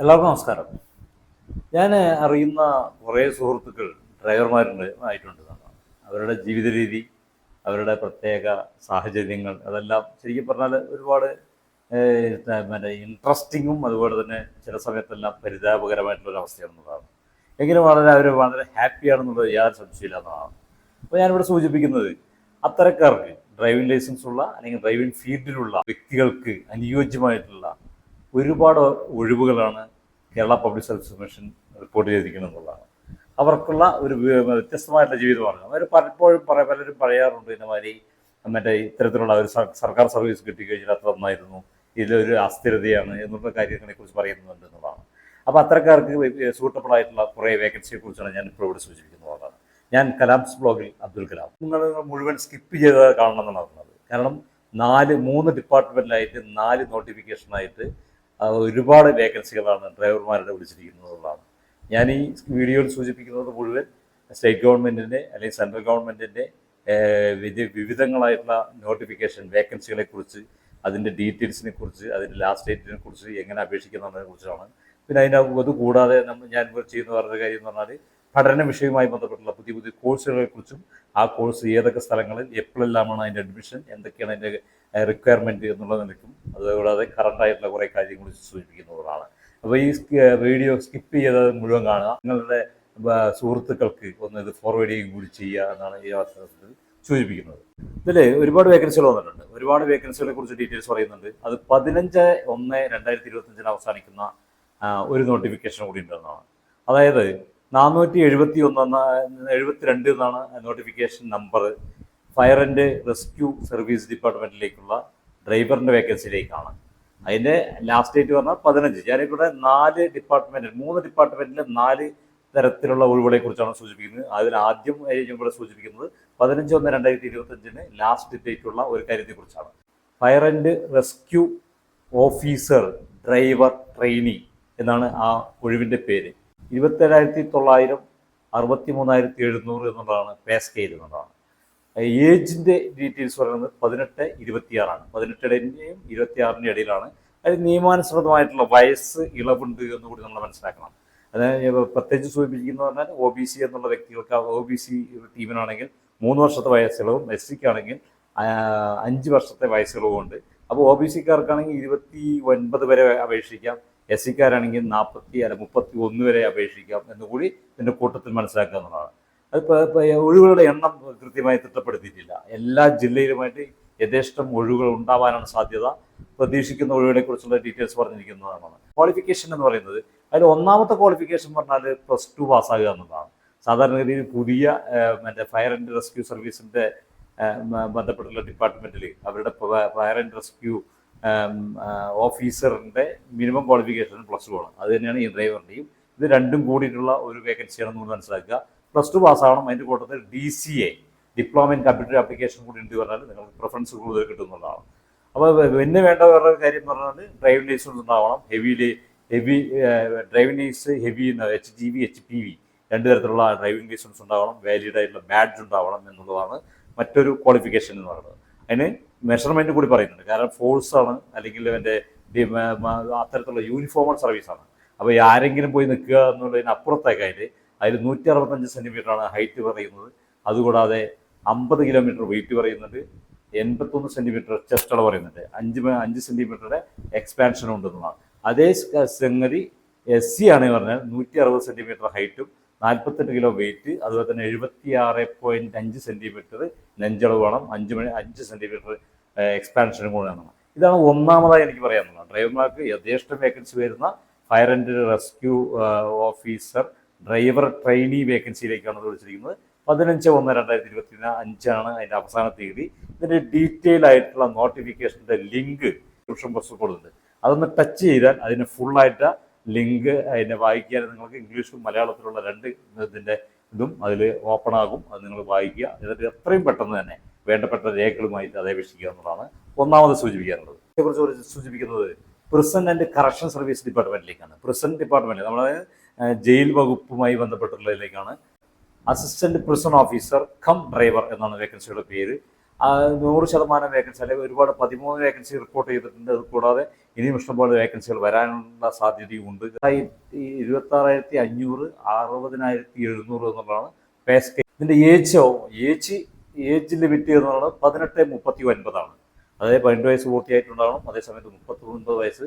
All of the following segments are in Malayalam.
എല്ലാവർക്കും നമസ്കാരം. ഞാൻ അറിയുന്ന കുറേ സുഹൃത്തുക്കൾ ഡ്രൈവർമാരുണ്ട് ആയിട്ടുണ്ട്. അവരുടെ ജീവിത രീതി അവരുടെ പ്രത്യേക സാഹചര്യങ്ങൾ അതെല്ലാം ശരിക്കും പറഞ്ഞാൽ ഒരുപാട് മറ്റേ ഇൻട്രസ്റ്റിങ്ങും അതുപോലെ തന്നെ ചില സമയത്തെല്ലാം പരിതാപകരമായിട്ടുള്ള ഒരു അവസ്ഥയാണെന്നുള്ളതാണ്. എങ്കിലും വളരെ അവർ വളരെ ഹാപ്പിയാണെന്നുള്ളത് യാതൊരു സംശയമില്ല എന്നതാണ് അപ്പോൾ ഞാനിവിടെ സൂചിപ്പിക്കുന്നത് അത്തരക്കാർക്ക് ഡ്രൈവിംഗ് ലൈസൻസ് ഉള്ള അല്ലെങ്കിൽ ഡ്രൈവിംഗ് ഫീൽഡിലുള്ള വ്യക്തികൾക്ക് അനുയോജ്യമായിട്ടുള്ള ഒരുപാട് ഒഴിവുകളാണ് Kerala public service commission report ചെയ്തിരിക്കുന്നത് എന്നുള്ളതാണ്. അവർക്കുള്ള ഒരു വ്യ- വ്യത്യസ്തമായിട്ടുള്ള ജീവിതമാണ് അവർ പലപ്പോഴും പറ പലരും പറയാറുണ്ട് ഇന്നമാതിരി മാതിരി മറ്റേ ഇത്തരത്തിലുള്ള ഒരു സർക്കാർ സർവീസ് കിട്ടിക്കഴിഞ്ഞാൽ അത്ര നന്നായിരുന്നു ഇതിലൊരു അസ്ഥിരതയാണ് എന്നുള്ള കാര്യങ്ങളെ കുറിച്ച് പറയുന്നുണ്ട് എന്നുള്ളതാണ്. അപ്പോൾ അത്തരക്കാർക്ക് സൂട്ടബിൾ ആയിട്ടുള്ള കുറേ വേക്കൻസിയെ കുറിച്ചാണ് ഞാൻ ഇപ്പോൾ ഇവിടെ സൂചിപ്പിക്കുന്നത് ഞാൻ കലാംസ് ബ്ലോഗിൽ അബ്ദുൽ കലാം. നിങ്ങൾ മുഴുവൻ സ്കിപ്പ് ചെയ്ത് കാണണം എന്നാണ് പറഞ്ഞത്. കാരണം നാല് മൂന്ന് ഡിപ്പാർട്ട്മെന്റിലായിട്ട് നാല് നോട്ടിഫിക്കേഷനായിട്ട് ഒരുപാട് വേക്കൻസികളാണ് ഡ്രൈവർമാരുടെ വിളിച്ചിരിക്കുന്നതാണ് ഞാൻ ഈ വീഡിയോയിൽ സൂചിപ്പിക്കുന്നത് മുഴുവൻ സ്റ്റേറ്റ് ഗവൺമെന്റിന്റെ അല്ലെങ്കിൽ സെൻട്രൽ ഗവൺമെന്റിന്റെ വിവിധങ്ങളായിട്ടുള്ള നോട്ടിഫിക്കേഷൻ വേക്കൻസികളെ കുറിച്ച് അതിന്റെ ഡീറ്റെയിൽസിനെ കുറിച്ച് അതിന്റെ ലാസ്റ്റ് ഡേറ്റിനെ കുറിച്ച് എങ്ങനെ അപേക്ഷിക്കുന്നതിനെ കുറിച്ചാണ്. പിന്നെ അതിനകത്ത് അത് കൂടാതെ നമ്മൾ ഞാൻ ചെയ്യുന്ന വേറൊരു കാര്യം എന്ന് പറഞ്ഞാൽ പഠന വിഷയവുമായി ബന്ധപ്പെട്ടുള്ള പുതിയ പുതിയ കോഴ്സുകളെ കുറിച്ചും ആ കോഴ്സ് ഏതൊക്കെ സ്ഥലങ്ങളിൽ എപ്പോഴെല്ലാമാണ് അതിന്റെ അഡ്മിഷൻ എന്തൊക്കെയാണ് അതിന്റെ റിക്വയർമെന്റ് എന്നുള്ള നിലയ്ക്കും അതുകൂടാതെ കറണ്ടായിട്ടുള്ള കുറേ കാര്യങ്ങൾ സൂചിപ്പിക്കുന്നതാണ് അപ്പോൾ ഈ വീഡിയോ സ്കിപ്പ് ചെയ്തത് മുഴുവൻ കാണുക. നിങ്ങളുടെ സുഹൃത്തുക്കൾക്ക് ഒന്ന് ഇത് ഫോർവേഡ് ചെയ്യുകയും കൂടി ചെയ്യുക എന്നാണ് ഈ അവസരത്തിൽ സൂചിപ്പിക്കുന്നത്. ഇതിൽ ഒരുപാട് വേക്കൻസികൾ വന്നിട്ടുണ്ട്. ഒരുപാട് വേക്കൻസികളെ കുറിച്ച് ഡീറ്റെയിൽസ് പറയുന്നുണ്ട്. അത് പതിനഞ്ച് ഒന്ന് രണ്ടായിരത്തി ഇരുപത്തഞ്ചിന് അവസാനിക്കുന്ന ഒരു നോട്ടിഫിക്കേഷൻ കൂടി ഉണ്ടെന്നാണ്. അതായത് നാനൂറ്റി എഴുപത്തി ഒന്ന് എഴുപത്തിരണ്ട് എന്നാണ് notification number fire and rescue service ഡിപ്പാർട്ട്മെന്റിലേക്കുള്ള ഡ്രൈവറിന്റെ വേക്കൻസിയിലേക്കാണ് അതിന്റെ ലാസ്റ്റ് ഡേറ്റ് പറഞ്ഞാൽ പതിനഞ്ച്. ഞാനിവിടെ നാല് ഡിപ്പാർട്ട്മെന്റ് മൂന്ന് ഡിപ്പാർട്ട്മെന്റിലെ നാല് തരത്തിലുള്ള ഒഴിവുകളെക്കുറിച്ചാണ് സൂചിപ്പിക്കുന്നത്. അതിൽ ആദ്യം ഇവിടെ സൂചിപ്പിക്കുന്നത് പതിനഞ്ച് ഒന്ന് രണ്ടായിരത്തി ഇരുപത്തഞ്ചിന് ലാസ്റ്റ് ഡേറ്റ് ഉള്ള ഒരു കാര്യത്തെക്കുറിച്ചാണ്. Fire and rescue officer driver trainee എന്നാണ് ആ ഒഴിവിന്റെ പേര്. ഇരുപത്തേഴായിരത്തി തൊള്ളായിരം അറുപത്തി മൂന്നായിരത്തി എഴുന്നൂറ് എന്നുള്ളതാണ് പേ സ്കെയിൽ എന്നുള്ളതാണ്. ഏജിന്റെ ഡീറ്റെയിൽസ് പറയുന്നത് പതിനെട്ട് ഇരുപത്തിയാറാണ്. പതിനെട്ടിന്റെയും ഇരുപത്തിയാറിന്റെ ഇടയിലാണ്. അതിൽ നിയമാനുസൃതമായിട്ടുള്ള വയസ്സ് ഇളവുണ്ട് എന്ന് കൂടി നമ്മൾ മനസ്സിലാക്കണം. അതായത് പ്രത്യേകിച്ച് സൂചിപ്പിച്ചിരിക്കുന്നത് പറഞ്ഞാൽ ഒ ബി സി എന്നുള്ള വ്യക്തികൾക്ക് ഒ ബി സി ടീമിനാണെങ്കിൽ മൂന്ന് വർഷത്തെ വയസ്സിളവും എസ് സിക്കാണെങ്കിൽ അഞ്ച് വർഷത്തെ വയസ്സിളവും ഉണ്ട് അപ്പോൾ ഒ ബി സിക്കാർക്കാണെങ്കിൽ ഇരുപത്തി ഒൻപത് വരെ അപേക്ഷിക്കാം. എസ് സിക്കാരാണെങ്കിൽ നാൽപ്പത്തി അല്ല മുപ്പത്തി ഒന്ന് വരെ അപേക്ഷിക്കാം എന്ന് കൂടി ഇതിന്റെ കൂട്ടത്തിൽ മനസ്സിലാക്കുക എന്നുള്ളതാണ്. അതിപ്പോൾ ഒഴിവുകളുടെ എണ്ണം കൃത്യമായി തിട്ടപ്പെടുത്തിയിട്ടില്ല. എല്ലാ ജില്ലയിലുമായിട്ട് യഥേഷ്ടം ഒഴിവുകൾ ഉണ്ടാവാനാണ് സാധ്യത. പ്രതീക്ഷിക്കുന്ന ഒഴിവുകളെ കുറിച്ചുള്ള ഡീറ്റെയിൽസ് പറഞ്ഞിരിക്കുന്നതാണ്. ക്വാളിഫിക്കേഷൻ എന്ന് പറയുന്നത് അതിൽ ഒന്നാമത്തെ ക്വാളിഫിക്കേഷൻ പറഞ്ഞാൽ പ്ലസ് ടു പാസ്സാകുക എന്നുള്ളതാണ്. സാധാരണഗതിയിൽ പുതിയ മറ്റേ ഫയർ ആൻഡ് റെസ്ക്യൂ സർവീസിന്റെ ബന്ധപ്പെട്ടുള്ള ഡിപ്പാർട്ട്മെന്റിൽ അവരുടെ ഫയർ ആൻഡ് റെസ്ക്യൂ ഓഫീസറിന്റെ മിനിമം ക്വാളിഫിക്കേഷൻ പ്ലസ് ടു ആണ്. അത് തന്നെയാണ് ഈ ഡ്രൈവറിന്റെയും ഇത് രണ്ടും കൂടിയിട്ടുള്ള ഒരു വേക്കൻസിയാണെന്ന് നമ്മൾ മനസ്സിലാക്കുക. പ്ലസ് ടു പാസ്സാവണം അതിന്റെ കൂട്ടത്തിൽ D C A diploma in computer application കൂടി ഉണ്ട് പറഞ്ഞാൽ നിങ്ങൾക്ക് പ്രിഫറൻസ് കൂടുതൽ കിട്ടുന്നതാണ് അപ്പോൾ പിന്നെ വേണ്ട വേറെ കാര്യം പറഞ്ഞാൽ ഡ്രൈവിംഗ് ലൈസൻസ് ഉണ്ടാവണം. Heavy heavy driving licence heavy H G V H P V രണ്ട് തരത്തിലുള്ള ഡ്രൈവിംഗ് ലൈസൻസ് ഉണ്ടാവണം. വാലിഡ് ആയിട്ടുള്ള ബാഡ്ജ് ഉണ്ടാവണം എന്നുള്ളതാണ് മറ്റൊരു ക്വാളിഫിക്കേഷൻ എന്ന് പറയുന്നത്. അതിന് മെഷർമെന്റ് കൂടി പറയുന്നുണ്ട്. കാരണം ഫോഴ്സ് ആണ് അല്ലെങ്കിൽ എന്റെ അത്തരത്തിലുള്ള യൂണിഫോമൽ സർവീസാണ് അപ്പോൾ ആരെങ്കിലും പോയി നിൽക്കുക എന്നുള്ളതിന് അപ്പുറത്തേക്ക് അതിൽ നൂറ്റി അറുപത്തഞ്ച് സെന്റിമീറ്ററാണ് ഹൈറ്റ് പറയുന്നത്. അതുകൂടാതെ അമ്പത് കിലോമീറ്റർ വെയിറ്റ് പറയുന്നുണ്ട്. എൺപത്തൊന്ന് സെന്റിമീറ്റർ ചെസ്റ്റ് അളവ് പറയുന്നുണ്ട്. അഞ്ച് അഞ്ച് സെന്റിമീറ്ററുടെ എക്സ്പാൻഷൻ ഉണ്ടെന്നുള്ളതാണ്. അതേ സംഗതി എസ് സി ആണ് പറഞ്ഞാൽ നൂറ്റി അറുപത് സെന്റിമീറ്റർ ഹൈറ്റും നാൽപ്പത്തെട്ട് കിലോ വെയിറ്റ് അതുപോലെ തന്നെ എഴുപത്തി ആറ് പോയിന്റ് അഞ്ച് സെന്റിമീറ്റർ നെഞ്ചളവ് വേണം അഞ്ച് മണി അഞ്ച് സെന്റിമീറ്റർ എക്സ്പാൻഷനും കൂടെ വേണം ഇതാണ് ഒന്നാമതായി എനിക്ക് പറയാനുള്ളത് ഡ്രൈവർമാർക്ക് യഥേഷ്ടം വേക്കൻസി വരുന്ന fire and rescue officer driver trainee വേക്കൻസിയിലേക്കാണ് വിളിച്ചിരിക്കുന്നത്. പതിനഞ്ച് ഒന്ന് രണ്ടായിരത്തി ഇരുപത്തി അഞ്ചാണ് അതിന്റെ അവസാന തീയതി. ഇതിന്റെ ഡീറ്റെയിൽ ആയിട്ടുള്ള നോട്ടിഫിക്കേഷന്റെ ലിങ്ക് ഡിസ്ക്രിപ്ഷൻ ബോക്സിൽ കൊടുത്തിട്ടുണ്ട്. അതൊന്ന് ടച്ച് ചെയ്താൽ അതിന് ഫുള്ളായിട്ട് ലിങ്ക് അതിനെ വായിക്കാൻ നിങ്ങൾക്ക് ഇംഗ്ലീഷും മലയാളത്തിലുള്ള രണ്ട് ഇതിന്റെ ഇതും അതിൽ ഓപ്പൺ ആകും. അത് നിങ്ങൾ വായിക്കുക. എന്നിട്ട് എത്രയും പെട്ടെന്ന് തന്നെ വേണ്ടപ്പെട്ട രേഖകളുമായിട്ട് അത് അപേക്ഷിക്കുക എന്നുള്ളതാണ് ഒന്നാമത് സൂചിപ്പിക്കാനുള്ളത്. ഇതേക്കുറിച്ച് സൂചിപ്പിക്കുന്നത് പ്രിസൺ ആൻഡ് കറക്ഷൻ സർവീസ് ഡിപ്പാർട്ട്മെന്റിലേക്കാണ് പ്രിസൺ ഡിപ്പാർട്ട്മെന്റ് നമ്മുടെ ജയിൽ വകുപ്പുമായി ബന്ധപ്പെട്ടുള്ളതിലേക്കാണ്. Assistant prison officer cum driver എന്നാണ് വേക്കൻസിയുടെ പേര്. നൂറ് ശതമാനം വേക്കൻസി അല്ലെങ്കിൽ ഒരുപാട് പതിമൂന്ന് വേക്കൻസി റിപ്പോർട്ട് ചെയ്തിട്ടുണ്ട്. അത് കൂടാതെ ഇനിയും ഇഷ്ടംപോലെ വേക്കൻസികൾ വരാനുള്ള സാധ്യതയും ഉണ്ട്. ഇരുപത്തി ആറായിരത്തി അഞ്ഞൂറ് അറുപതിനായിരത്തി എഴുന്നൂറ് എന്നുള്ളതാണ് പേ സ്കെയിൽ ഇതിന്റെ ഏജോ ഏജ് ഏജ് ലിമിറ്റ് എന്നുള്ളത് പതിനെട്ട് മുപ്പത്തി ഒൻപതാണ്. അതായത് പതിനെട്ട് വയസ്സ് പൂർത്തിയായിട്ടുണ്ടാവണം. അതേസമയത്ത് മുപ്പത്തി ഒൻപത് വയസ്സ്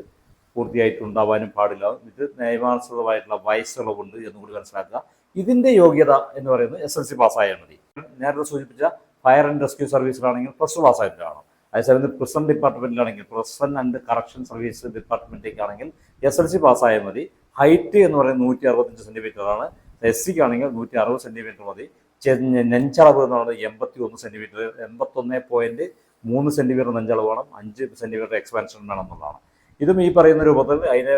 പൂർത്തിയായിട്ടുണ്ടാവാനും പാടില്ല. ഇത് നിയമാനുസൃതമായിട്ടുള്ള വയസ്സുള്ളവുണ്ട് എന്നുകൂടി മനസ്സിലാക്കുക. ഇതിന്റെ യോഗ്യത എന്ന് പറയുന്നത് എസ് എൽ സി പാസ്സായാൽ മതി. നേരത്തെ സൂചിപ്പിച്ച ഫയർ ആൻഡ് റെസ്ക്യൂ സർവീസിലാണെങ്കിൽ പ്ലസ് ടു പാസ്സായിട്ടാണ് അതേസമയത്ത് പ്രിസൺ ഡിപ്പാർട്ട്മെന്റിലാണെങ്കിൽ പ്രിസൺ ആൻഡ് കറക്ഷൻ സർവീസ് ഡിപ്പാർട്ട്മെന്റിലേക്കാണെങ്കിൽ എസ് എൽ സി പാസ്സായാൽ മതി. ഹൈറ്റ് എന്ന് പറയുന്നത് നൂറ്റി അറുപത്തഞ്ച് സെന്റിമീറ്റർ ആണ്. എസ് സിക്ക് ആണെങ്കിൽ നൂറ്റി അറുപത് സെന്റിമീറ്റർ മതി നെഞ്ചളവ് എന്ന് പറയുന്നത് എൺപത്തി ഒന്ന് സെന്റിമീറ്റർ എൺപത്തൊന്ന് പോയിന്റ് മൂന്ന് സെന്റിമീറ്റർ നെഞ്ചളവ് വേണം. അഞ്ച് സെന്റിമീറ്റർ എക്സ്പാൻഷൻ വേണം എന്നുള്ളതാണ്. ഇതും ഈ പറയുന്ന രൂപത്തിൽ അതിന്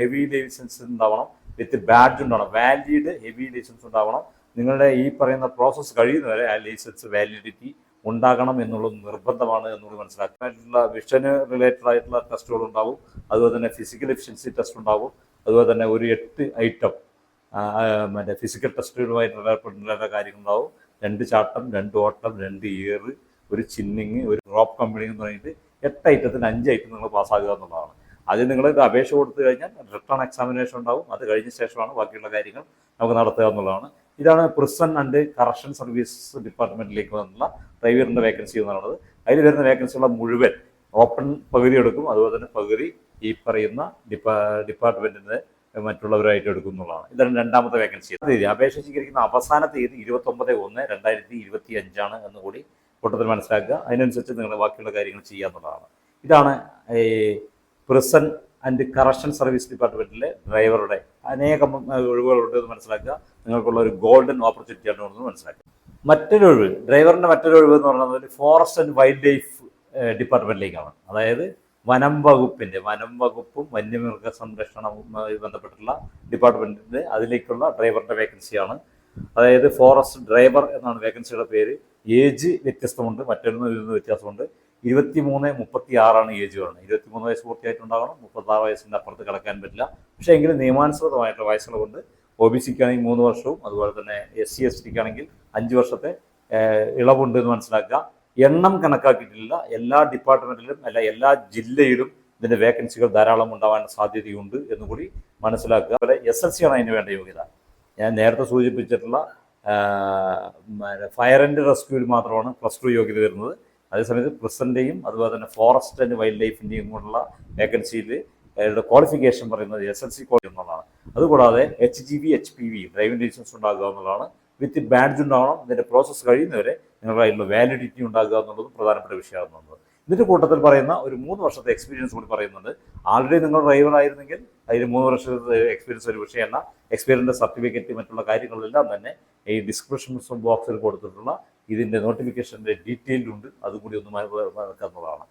ഹെവി ലൈസൻസ് ഉണ്ടാവണം. വിത്ത് ബാഡ്ജ് ഉണ്ടാവണം. വാലിഡ് ഹെവി ലൈസൻസ് ഉണ്ടാവണം. നിങ്ങളുടെ ഈ പറയുന്ന പ്രോസസ്സ് കഴിയുന്നവരെ ആ ലൈസൻസ് വാലിഡിറ്റി ഉണ്ടാകണം എന്നുള്ളത് നിർബന്ധമാണ് എന്നുള്ളത് മനസ്സിലാക്കുക വിഷന് റിലേറ്റഡ് ആയിട്ടുള്ള ടെസ്റ്റുകൾ ഉണ്ടാവും. അതുപോലെ തന്നെ ഫിസിക്കൽ എഫിഷ്യൻസി ടെസ്റ്റ് ഉണ്ടാവും. അതുപോലെ തന്നെ ഒരു എട്ട് ഐറ്റം മറ്റേ ഫിസിക്കൽ ടെസ്റ്റുകളുമായിട്ട് റിലേറ്റഡ് കാര്യങ്ങളുണ്ടാവും രണ്ട് ചാട്ടം രണ്ട് ഓട്ടം രണ്ട് ഇയർ ഒരു ചിന്നിങ് ഒരു ഡ്രോപ്പ് കമ്പനി എന്ന് പറഞ്ഞിട്ട് എട്ട് ഐറ്റത്തിന് അഞ്ച് ഐറ്റം നിങ്ങൾ പാസ്സാകുക എന്നുള്ളതാണ്. ആദ്യം നിങ്ങൾ അപേക്ഷ കൊടുത്തു കഴിഞ്ഞാൽ റിട്ടേൺ എക്സാമിനേഷൻ ഉണ്ടാവും. അത് കഴിഞ്ഞ ശേഷമാണ് ബാക്കിയുള്ള കാര്യങ്ങൾ നമുക്ക് നടത്തുക എന്നുള്ളതാണ്. ഇതാണ് പ്രിസൺ ആൻഡ് കറക്ഷൻ സർവീസ് ഡിപ്പാർട്ട്മെന്റിലേക്ക് വന്നുള്ള ഡ്രൈവറിന്റെ വേക്കൻസി എന്ന് പറയുന്നത്. അതിൽ വരുന്ന വേക്കൻസികളെ മുഴുവൻ ഓപ്പൺ പകുതി എടുക്കും. അതുപോലെ തന്നെ പകുതി ഈ പറയുന്ന ഡിപ്പാ ഡിപ്പാർട്ട്മെന്റിന്റെ മറ്റുള്ളവരായിട്ട് എടുക്കും എന്നുള്ളതാണ്. ഇതാണ് രണ്ടാമത്തെ വേക്കൻസി തീയതി അപേക്ഷ സ്വീകരിക്കുന്ന അവസാന തീയതി ഇരുപത്തൊമ്പത് ഒന്ന് രണ്ടായിരത്തി ഇരുപത്തി അഞ്ചാണ് എന്ന് കൂടി കൂട്ടത്തിൽ മനസ്സിലാക്കുക. അതിനനുസരിച്ച് നിങ്ങൾ ബാക്കിയുള്ള കാര്യങ്ങൾ ചെയ്യുക എന്നുള്ളതാണ്. ഇതാണ് ഈ പ്രിസൺ ആൻഡ് കറക്ഷൻ സർവീസ് ഡിപ്പാർട്ട്മെന്റിലെ ഡ്രൈവറുടെ അനേകം ഒഴിവുകളുണ്ട് എന്ന് മനസ്സിലാക്കുക. നിങ്ങൾക്കുള്ള ഒരു ഗോൾഡൻ ഓപ്പർച്യൂണിറ്റി ആണ് മനസ്സിലാക്കുക. മറ്റൊരു ഒഴിവ് ഡ്രൈവറിന്റെ മറ്റൊരു ഒഴിവ് എന്ന് പറയുന്നത് ഫോറസ്റ്റ് ആൻഡ് വൈൽഡ് ലൈഫ് ഡിപ്പാർട്ട്മെന്റിലേക്കാണ് അതായത് വനം വകുപ്പിന്റെ വനം വകുപ്പും വന്യമൃഗ സംരക്ഷണവുമായി ബന്ധപ്പെട്ടുള്ള ഡിപ്പാർട്ട്മെന്റിന്റെ അതിലേക്കുള്ള ഡ്രൈവറിന്റെ വേക്കൻസിയാണ് അതായത് ഫോറസ്റ്റ് ഡ്രൈവർ എന്നാണ് വേക്കൻസിയുടെ പേര്. ഏജ് വ്യത്യസ്തമുണ്ട് മറ്റൊന്നും ഇതിൽ നിന്ന് വ്യത്യാസമുണ്ട്. ഇരുപത്തി മൂന്ന് മുപ്പത്തി ആറാണ് ഏജ് വരുന്നത് ഇരുപത്തി മൂന്ന് വയസ്സ് പൂർത്തിയായിട്ടുണ്ടാകണം മുപ്പത്തി ആറ് വയസ്സിന്റെ അപ്പുറത്ത് കിടക്കാൻ പറ്റില്ല. പക്ഷേ എങ്കിലും നിയമാനുസൃതമായിട്ടുള്ള വയസ്സുകൾ കൊണ്ട് ഒ ബി സിക്കാണെങ്കിൽ മൂന്ന് വർഷവും അതുപോലെ തന്നെ എസ് സി എസ് ടിക്കാണെങ്കിൽ അഞ്ച് വർഷത്തെ ഇളവുണ്ട് എന്ന് മനസ്സിലാക്കുക. എണ്ണം കണക്കാക്കിയിട്ടില്ല. എല്ലാ ഡിപ്പാർട്ട്മെന്റിലും അല്ല എല്ലാ ജില്ലയിലും ഇതിന്റെ വേക്കൻസികൾ ധാരാളം ഉണ്ടാവാൻ സാധ്യതയുണ്ട് എന്നുകൂടി മനസ്സിലാക്കുക. അതുപോലെ എസ് എൽ സി ആണ് അതിന് വേണ്ട യോഗ്യത. ഞാൻ നേരത്തെ സൂചിപ്പിച്ചിട്ടുള്ള ഫയർ ആൻഡ് റെസ്ക്യൂവിൽ മാത്രമാണ് പ്ലസ് ടു യോഗ്യത വരുന്നത്. അതേസമയത്ത് പ്രസിഡന്റെയും അതുപോലെ തന്നെ ഫോറസ്റ്റ് ആൻഡ് വൈൽഡ് ലൈഫിന്റെയും കൂടെയുള്ള വേക്കൻസിയിൽ ക്വാളിഫിക്കേഷൻ പറയുന്നത് എസ് എൽ സി കോളേജ് എന്നുള്ളതാണ്. അതുകൂടാതെ H G V H P V driving licence ഉണ്ടാകുക എന്നുള്ളതാണ്. വിത്ത് ബാഡ്ജ് ഉണ്ടാവണം. ഇതിന്റെ പ്രോസസ്സ് കഴിയുന്നവരെ നിങ്ങളുടെ അതിലുള്ള വാലിഡിറ്റി ഉണ്ടാകുക എന്നുള്ളത് പ്രധാനപ്പെട്ട വിഷയമാണെന്നുള്ളത് ഇതിന്റെ കൂട്ടത്തിൽ പറയുന്ന ഒരു മൂന്ന് വർഷത്തെ എക്സ്പീരിയൻസ് കൂടി പറയുന്നുണ്ട്. ആൾറെഡി നിങ്ങൾ ഡ്രൈവർ ആയിരുന്നെങ്കിൽ അതിന് മൂന്ന് വർഷത്തെ എക്സ്പീരിയൻസ് ഒരു പക്ഷേ വിഷയമല്ല എക്സ്പീരിയൻസ് സർട്ടിഫിക്കറ്റ് മറ്റുള്ള കാര്യങ്ങളെല്ലാം തന്നെ ഈ ഡിസ്ക്രിപ്ഷൻ ബോക്സിൽ കൊടുത്തിട്ടുള്ള ഇതിന്റെ നോട്ടിഫിക്കേഷന്റെ ഡീറ്റെയിൽ ഉണ്ട്. അതും കൂടി ഒന്ന് മനസ്സിലാക്കുന്നതാണ്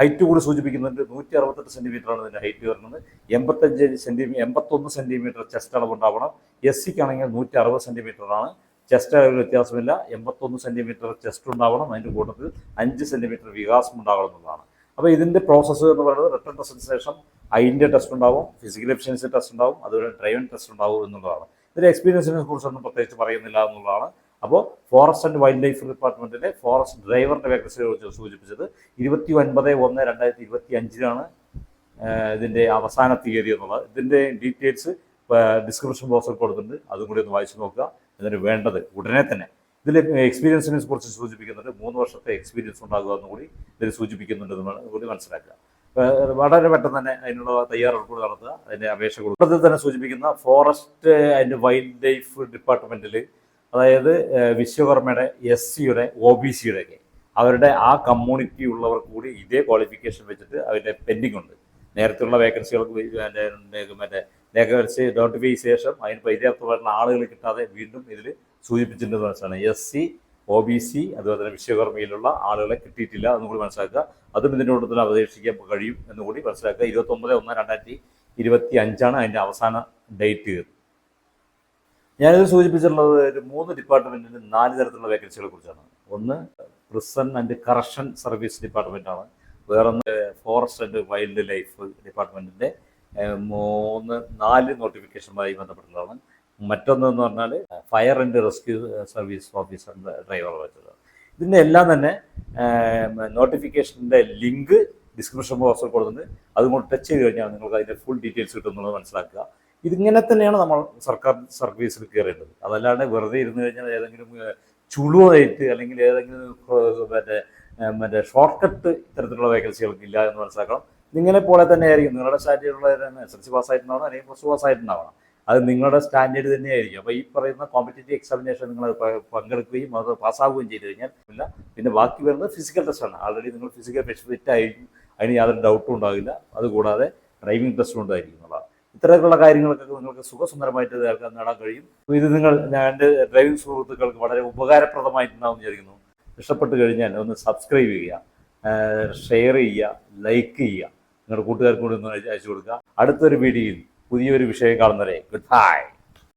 ഹൈറ്റ് കൂടി സൂചിപ്പിക്കുന്നുണ്ട്. നൂറ്റി അറുപത്തെട്ട് സെന്റിമീറ്റർ ആണ് ഇതിന്റെ ഹൈറ്റ് വരുന്നത്. എൺപത്തഞ്ച് സെന്റിമീ എൺപത്തൊന്ന് സെന്റിമീറ്റർ ചെസ്റ്റ് അളവ് ഉണ്ടാവണം എസ് സിക്ക് ആണെങ്കിൽ നൂറ്റി അറുപത് സെന്റിമീറ്റർ ആണ്. ചെസ്റ്റ് അളവിൽ വ്യത്യാസമില്ല. എൺപത്തൊന്ന് സെന്റിമീറ്റർ ചെസ്റ്റ് ഉണ്ടാവണം. അതിന്റെ കൂട്ടത്തിൽ അഞ്ച് സെന്റിമീറ്റർ വികാസം ഉണ്ടാവണം എന്നുള്ളതാണ്. അപ്പോൾ ഇതിന്റെ പ്രോസസ്സ് എന്ന് പറയുന്നത് റിട്ടൺ ടെസ്റ്റിന് ശേഷം അതിന്റെ ടെസ്റ്റ് ഉണ്ടാവും ഫിസിക്കൽ എഫിഷ്യൻസി ടെസ്റ്റ് ഉണ്ടാവും അതുപോലെ ഡ്രൈവിംഗ് ടെസ്റ്റ് ഉണ്ടാവും എന്നുള്ളതാണ്. ഇതിന്റെ എക്സ്പീരിയൻസിനെ കുറിച്ചൊന്നും പ്രത്യേകിച്ച് പറയുന്നില്ല എന്നുള്ളതാണ്. അപ്പോൾ ഫോറസ്റ്റ് ആൻഡ് വൈൽഡ് ലൈഫ് ഡിപ്പാർട്ട്മെന്റിലെ ഫോറസ്റ്റ് ഡ്രൈവറുടെ വേക്കൻസിയെ കുറിച്ച് സൂചിപ്പിച്ചത് ഇരുപത്തി ഒൻപത് ഒന്ന് രണ്ടായിരത്തി ഇരുപത്തി അഞ്ചിലാണ് ഇതിന്റെ അവസാന തീയതി എന്നുള്ളത്. ഇതിന്റെ ഡീറ്റെയിൽസ് ഡിസ്ക്രിപ്ഷൻ ബോക്സിൽ കൊടുത്തിട്ടുണ്ട്. അതും കൂടി ഒന്ന് വായിച്ചു നോക്കുക. ഇതിന് വേണ്ടത് ഉടനെ തന്നെ. ഇതിൽ എക്സ്പീരിയൻസിനെ കുറിച്ച് സൂചിപ്പിക്കുന്നുണ്ട്. മൂന്ന് വർഷത്തെ എക്സ്പീരിയൻസ് ഉണ്ടാകുക എന്ന് കൂടി ഇതിൽ സൂചിപ്പിക്കുന്നുണ്ട് കൂടി മനസ്സിലാക്കുക. വളരെ പെട്ടെന്ന് തന്നെ അതിനുള്ള തയ്യാറെടുപ്പുകൾ നടത്തുക. അതിന്റെ അപേക്ഷ കൊടുക്കുക. തന്നെ സൂചിപ്പിക്കുന്ന ഫോറസ്റ്റ് ആൻഡ് വൈൽഡ് ലൈഫ് ഡിപ്പാർട്ട്മെന്റിൽ അതായത് വിശ്വകർമ്മയുടെ എസ് സിയുടെ ഒ ബി സിയുടെ ഒക്കെ അവരുടെ ആ കമ്മ്യൂണിറ്റി ഉള്ളവർ കൂടി ഇതേ ക്വാളിഫിക്കേഷൻ വെച്ചിട്ട് അവരുടെ പെൻഡിങ് ഉണ്ട്. നേരത്തെയുള്ള വേക്കൻസികൾക്ക് മറ്റേ വേക്കൻസി നോട്ടിഫൈ ശേഷം അതിന് പര്യാപ്തമായിട്ടുള്ള ആളുകൾ കിട്ടാതെ വീണ്ടും ഇതിൽ സൂചിപ്പിച്ചിട്ടുണ്ടെന്ന് മനസ്സിലാണ് S C O B C അതുപോലെ തന്നെ വിശ്വകർമ്മയിലുള്ള ആളുകളെ കിട്ടിയിട്ടില്ല എന്നും കൂടി മനസ്സിലാക്കുക. അതും ഇതിന്റെ തന്നെ അപേക്ഷിക്കാൻ കഴിയും എന്നുകൂടി മനസ്സിലാക്കുക. ഇരുപത്തൊമ്പത് ഒന്ന് രണ്ടായിരത്തി ഇരുപത്തി അഞ്ചാണ് അതിന്റെ അവസാന ഡേറ്റ്. ഞാനിത് സൂചിപ്പിച്ചിട്ടുള്ളത് ഒരു മൂന്ന് ഡിപ്പാർട്ട്മെന്റിന് നാല് തരത്തിലുള്ള വേക്കൻസികളെ കുറിച്ചാണ്. ഒന്ന് പ്രിസൺ ആൻഡ് കറക്ഷൻ സർവീസ് ഡിപ്പാർട്ട്മെന്റാണ് വേറൊന്ന് ഫോറസ്റ്റ് ആൻഡ് വൈൽഡ് ലൈഫ് ഡിപ്പാർട്ട്മെന്റിന്റെ ഏഹ്, മൂന്ന് നാല് നോട്ടിഫിക്കേഷനുമായി ബന്ധപ്പെട്ടുള്ളതാണ് മറ്റൊന്ന് എന്ന് പറഞ്ഞാൽ ഫയർ ആൻഡ് റെസ്ക്യൂ സർവീസ് ഓഫീസറിന്റെ ഡ്രൈവർ വെച്ചത് ഇതിന്റെ എല്ലാം തന്നെ നോട്ടിഫിക്കേഷന്റെ ലിങ്ക് ഡിസ്ക്രിപ്ഷൻ ബോക്സിൽ കൊടുത്തിട്ടുണ്ട്. അതുകൊണ്ട് ടച്ച് ചെയ്ത് കഴിഞ്ഞാൽ നിങ്ങൾക്ക് അതിന്റെ ഫുൾ ഡീറ്റെയിൽസ് കിട്ടുന്നുള്ളത് മനസ്സിലാക്കുക. ഇതിങ്ങനെ തന്നെയാണ് നമ്മൾ സർക്കാർ സർവീസിൽ കയറേണ്ടത്. അതല്ലാണ്ട് വെറുതെ ഇരുന്ന് കഴിഞ്ഞാൽ ഏതെങ്കിലും ചുളുവായിട്ട് അല്ലെങ്കിൽ ഏതെങ്കിലും മറ്റേ മറ്റേ ഷോർട്ട് കട്ട് ഇത്തരത്തിലുള്ള വേക്കൻസികൾക്ക് ഇല്ല എന്ന് മനസ്സിലാക്കണം. നിങ്ങളെ പോലെ തന്നെ ആയിരിക്കും നിങ്ങളുടെ സ്റ്റാൻഡേർഡുള്ള എസ് എൽ സി പാസ്സായിട്ടുണ്ടാവണം അല്ലെങ്കിൽ പ്ലസ് ടു പാസ്സായിട്ടുണ്ടാവണം അത് നിങ്ങളുടെ സ്റ്റാൻഡേർഡ് തന്നെയായിരിക്കും. അപ്പോൾ ഈ പറയുന്ന കോമ്പറ്റേറ്റീവ് എക്സാമിനേഷൻ നിങ്ങൾ പങ്കെടുക്കുകയും അത് പാസ്സാവുകയും ചെയ്തു കഴിഞ്ഞാൽ ഇല്ല. പിന്നെ ബാക്കി വരുന്നത് ഫിസിക്കൽ ടെസ്റ്റാണ് ആൾറെഡി നിങ്ങൾ ഫിസിക്കൽ ഫിറ്റ് ആയിരിക്കും. അതിന് യാതൊരു ഡൗട്ടും ഉണ്ടാവില്ല. അതുകൂടാതെ ഡ്രൈവിംഗ് ടെസ്റ്റും ഉണ്ടായിരിക്കും എന്നുള്ളതാണ്. ഇത്തരത്തിലുള്ള കാര്യങ്ങൾക്കൊക്കെ നിങ്ങൾക്ക് സുഖസുന്ദരമായിട്ട് നേടാൻ കഴിയും. ഇത് നിങ്ങൾ എന്റെ ഡ്രൈവിംഗ് സുഹൃത്തുക്കൾക്ക് വളരെ ഉപകാരപ്രദമായിട്ടുണ്ടാവും വിചാരിക്കുന്നു. ഇഷ്ടപ്പെട്ട് കഴിഞ്ഞാൽ ഒന്ന് സബ്സ്ക്രൈബ് ചെയ്യുക. ഷെയർ ചെയ്യുക. ലൈക്ക് ചെയ്യുക. നിങ്ങളുടെ കൂട്ടുകാർക്ക് കൂടി ഒന്ന് അയച്ചു കൊടുക്കുക. അടുത്തൊരു വീഡിയോയിൽ പുതിയൊരു വിഷയം കാണുന്നവരെ ഗുഡ് ബൈ